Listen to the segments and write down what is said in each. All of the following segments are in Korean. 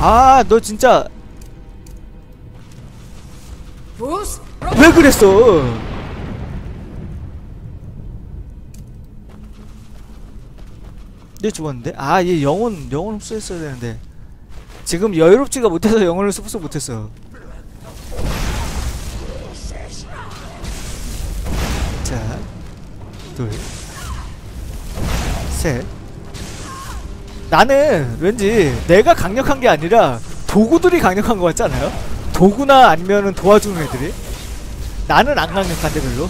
아 너 진짜? 왜 그랬어 얘 죽었는데? 아 얘 영혼 영혼 흡수했어야 되는데 지금 여유롭지가 못해서 영혼을 흡수 못했어 자 둘 셋 나는 왠지 내가 강력한 게 아니라 도구들이 강력한 것 같지 않아요? 도구나 아니면은 도와주는 애들이? 나는 안 강력한데 별로.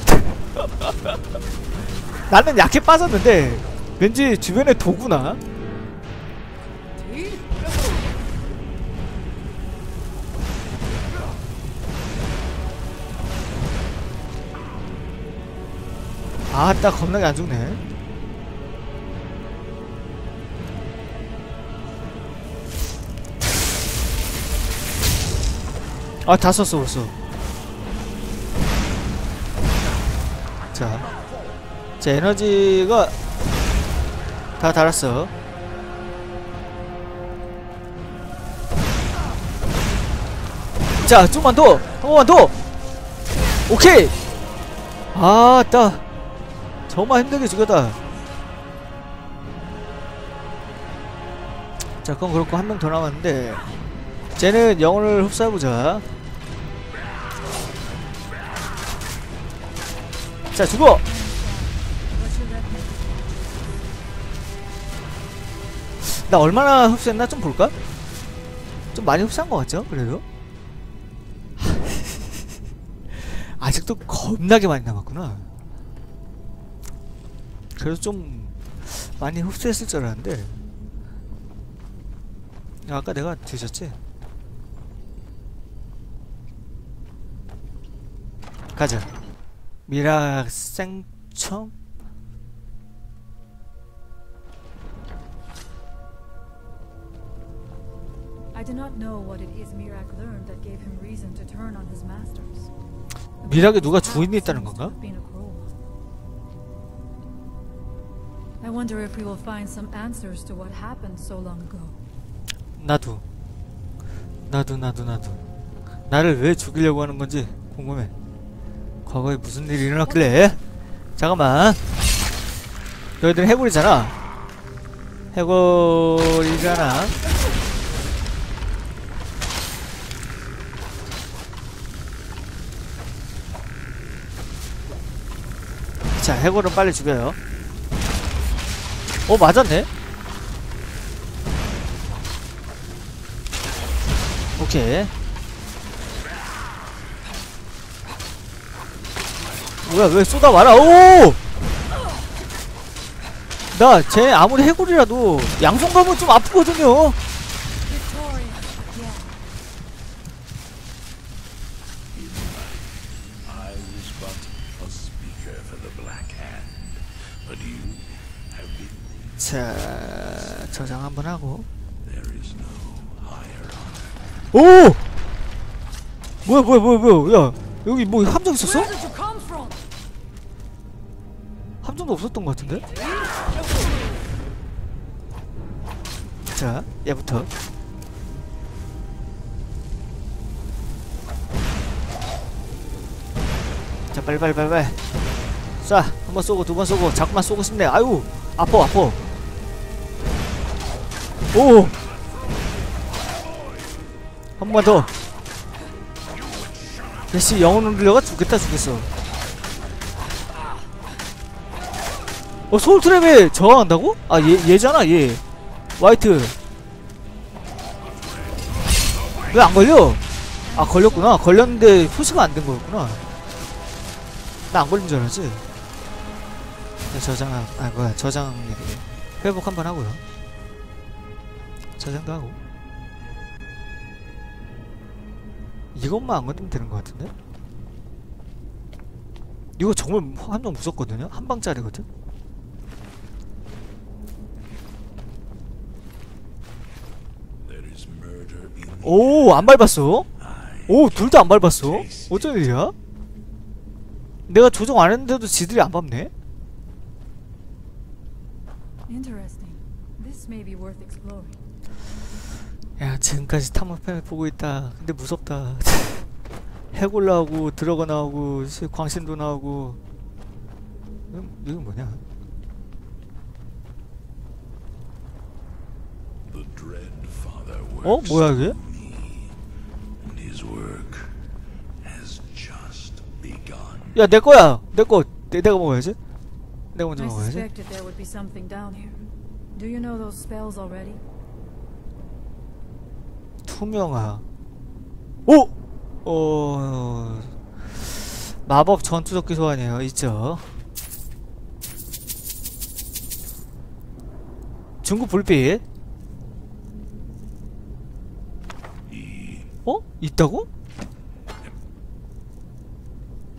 나는 약해 빠졌는데 왠지 주변에 도구나? 아딱 겁나게 안 죽네 아 다 썼어 벌써 자, 자 에너지가 다 달았어. 자, 좀만 더, 한 번만 더. 오케이. 아, 따. 정말 힘들게 죽였다. 자, 그건 그렇고 한 명 더 남았는데, 쟤는 영혼을 흡수해보자. 자 죽어 나 얼마나 흡수했나 좀 볼까? 좀 많이 흡수한 것 같죠? 그래도 아직도 겁나게 많이 남았구나 그래도 좀 많이 흡수했을 줄 알았는데 야, 아까 내가 뒤졌지? 가자 미라 생첨. 미락에 누가 주인이 있다는 건가? Been a crow. I wonder if we will find some answers to what happened so long ago. 나도 나도 나도 나도 나를 왜 죽이려고 하는 건지 궁금해 과거에 무슨 일이 일어났길래? 잠깐만. 너희들은 해골이잖아. 해골이잖아. 자 해골은 빨리 죽여요. 어 맞았네? 오케이 뭐야 왜 쏟아와라 오! 나 쟤 아무리 해골이라도 양손 가면 좀 아프거든요. 자 저장 한번 하고. 오! 뭐야 뭐야 뭐야 뭐야 야 여기 뭐 함정 있었어? 함정도 없었던 것 같은데? 자 얘부터. 자 빨리 빨리 빨리 빨리. 쏴한 번 쏘고 두 번 쏘고 자꾸만 쏘고 싶네. 아유 아파 아파 오! 한 번만 더. 야씨 영혼 눌려가 죽겠다 죽겠어 어 소울트랩에 저항한다고? 아 얘, 얘잖아 얘 화이트 왜 안 걸려? 아 걸렸구나 걸렸는데 표시가 안 된 거였구나 나 안 걸린 줄 알았지? 네, 저장 아 뭐야 저장 얘기 회복 한번 하고요 저장도 하고 이것만 안 건드면 되는 것 같은데? 이거 정말 한정 무섭거든요? 한 방짜리거든? 오, 안 밟았어? 오, 둘 다 안 밟았어? 어쩐 일이야? 내가 조정 안 했는데도 지들이 안 밟네? Interesting. This may be worth exploring. 야 지금까지 탐험편을 보고 있다 근데 무섭다 해골 나오고 들어가 나오고 씨, 광신도 나오고 이건, 이건 뭐냐 어? 뭐야 이게? 야 내 거야 내 거 내, 내가 먹어야지 내가 먼저 먹어야지? 투명화 오! 어... 마법 전투적기 소환이에요 있죠 중국 불빛 어? 있다고?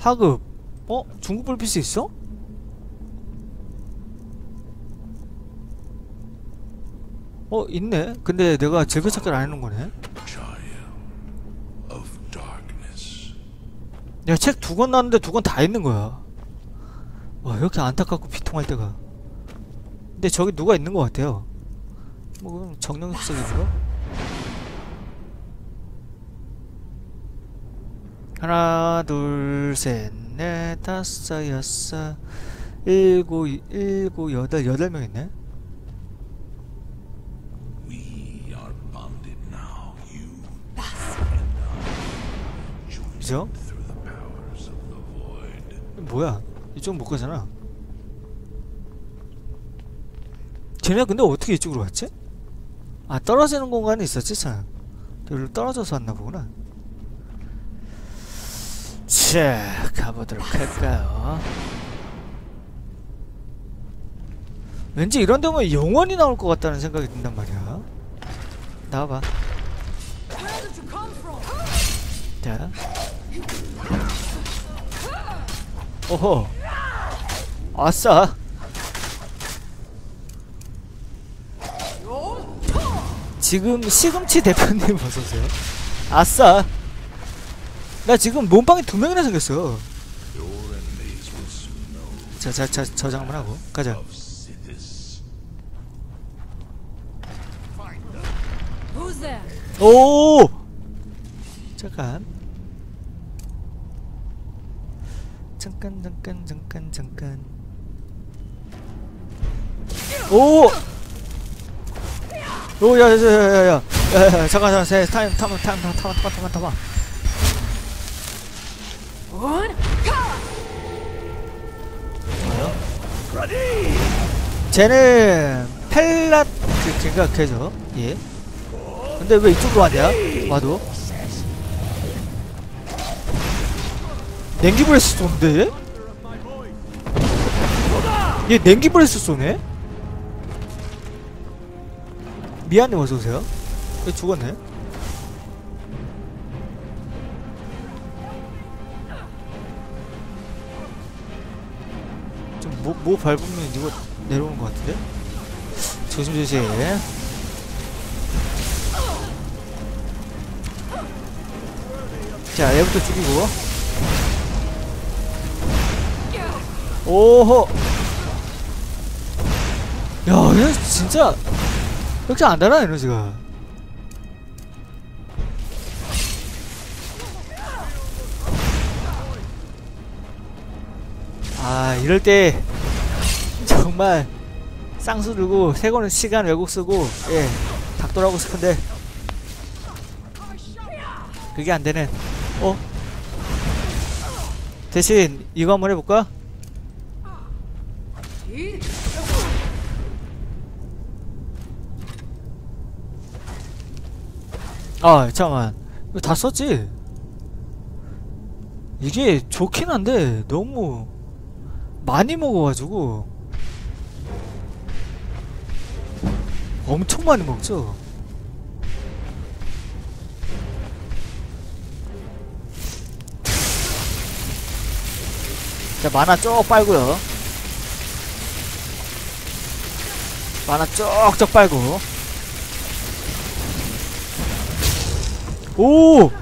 하급 어? 중국 불빛이 있어? 어 있네 근데 내가 즐겨찾기를 안 해놓은 거네. 야책두 권 나왔는데 두 권 다 있는 거야 와 이렇게 안타깝고 비통할 때가 근데 저기 누가 있는 것 같아요 뭐 그럼 정령수석이죠 하나 둘 셋 넷 다섯 여섯 일곱 일곱 여덟 여덟 명 있네. 그죠? 뭐야? 이쪽 못 가잖아. 쟤네 근데 어떻게 이쪽으로 왔지? 아 떨어지는 공간이 있었지 참 여기로 떨어져서 왔나 보구나 자 가보도록 할까요? 왠지 이런 데 오면 영원히 나올 것 같다는 생각이 든단 말이야. 나와봐. 자. 오호. 아싸. 지금 시금치 대표님 어서오세요. 아싸 나 지금 몸빵이 두 명이나 생겼어 자자자 저장 한번 하고 가자? 오 잠깐 잠깐 잠깐 잠깐 잠깐 오! 오, 야, 야, 야, 야, 야, 야, 야, 잠깐, 잠깐, 세, 타임, 타임, 타임, 타임, 타임, 타임, 타임, 타임, What? 쟤는 펠랏 그 생각해줘, 예. 근데 왜 이쪽으로 왔냐? 와도. 냉기 브레스 쏘는데 얘? 얘 냉기 브레스 쏘네? 미안해 어서오세요 얘 죽었네 뭐 뭐 밟으면 이거 내려오는 것 같은데? 조심조심 자 얘부터 죽이고 오호 야, 얘 진짜 이렇게 안 달아 에너지가. 아, 이럴 때 정말 쌍수 들고 세 권은 시간 왜곡 쓰고 예 닥돌하고 싶은데 그게 안 되는. 어? 대신 이거 한번 해볼까? 아 잠깐만 이거 다 썼지? 이게 좋긴 한데 너무 많이 먹어가지고 엄청 많이 먹죠. 자 만화 쭉 빨고요. 만화 쭉쭉 빨고. 오!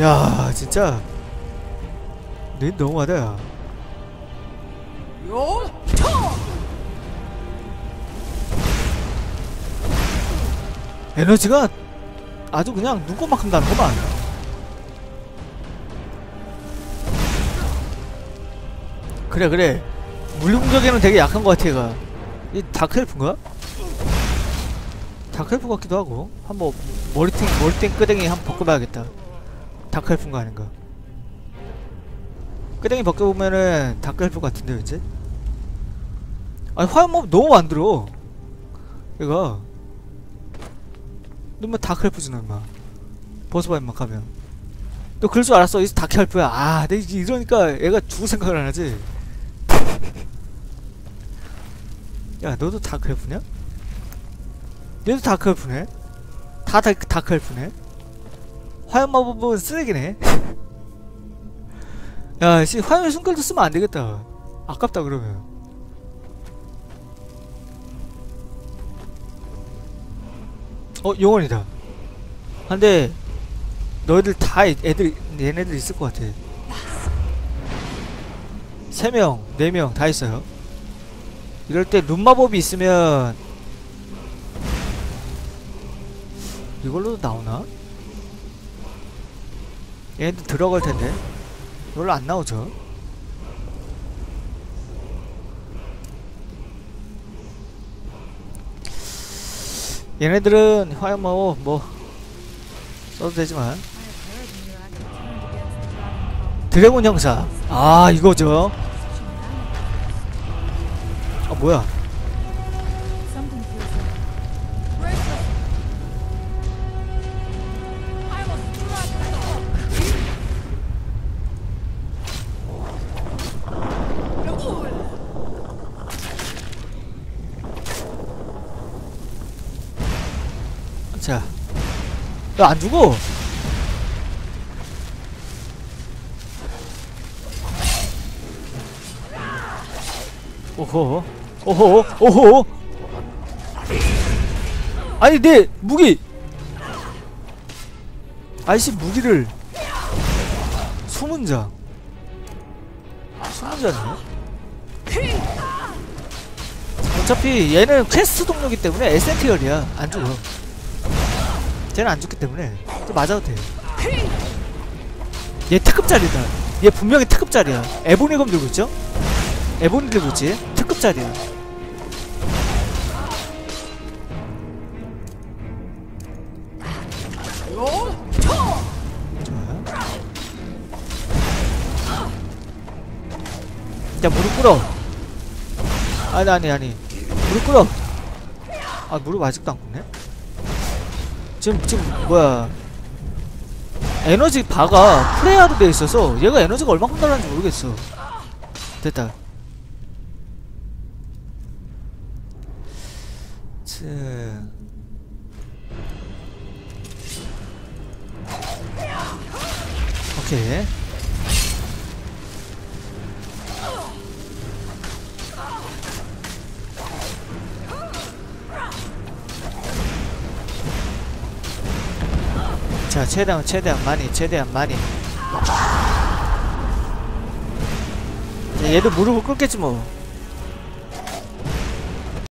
야 진짜. 너 너무하다 야. 에너지가 아주 그냥 눈곱만큼 나는구만. 그래 그래. 물리공격에는 되게 약한 것 같아 얘가. 이 다크엘프인가? 다크엘프 같기도 하고. 한번 머리팅 머리팅 끄댕이 한번 벗겨봐야겠다 다크엘프인가 아닌가? 끄댕이 벗겨보면은 다크엘프 같은데 왠지? 아니 화염몹 너무 만들어. 얘가. 너뭐 다크엘프잖아 임마. 버스바 임마 가면. 너 그럴 줄 알았어. 이 다크엘프야. 아 내가 이러니까 얘가 죽을 생각을 안 하지. 야 너도 다크엘프냐? 얘도 다크엘프네? 다 다, 다크엘프네 화염마법은 쓰레기네. 야씨 화염의 숨결도 쓰면 안되겠다. 아깝다 그러면. 어 용원이다. 근데 너희들 다 애- 애들 얘네들 있을 것 같아. 3명 4명 다 있어요. 이럴 때 눈마법이 있으면 이걸로도 나오나? 얘네들 들어갈 텐데 이걸로 안 나오죠 얘네들은 화염마법 뭐 써도 되지만. 드래곤 형사 아 이거죠. 아 뭐야 자, 너안 죽어. 오호, 오호, 오호. 아니 내 무기. 아이씨 무기를 수문장. 수문장이요? 어차피 얘는 퀘스트 동료기 때문에 에센티얼이야. 안 죽어. 쟤는 안 죽기 때문에 또 맞아도 돼. 얘 특급짜리다. 얘 분명히 특급짜리야. 에보니검 들고 있죠? 에보니 들고 있지? 좋아요. 자 무릎 꿇어. 아니 아니 아니 무릎 꿇어. 아 무릎 아직도 안 꿇네. 지금 지금 뭐야? 에너지 바가 프레이하로 돼 있어서 얘가 에너지가 얼마큼 달라는지 모르겠어. 됐다. 자. 오케이 최대한 최대한 많이 최대한 많이. 자, 얘도 무릎을 꿇겠지 뭐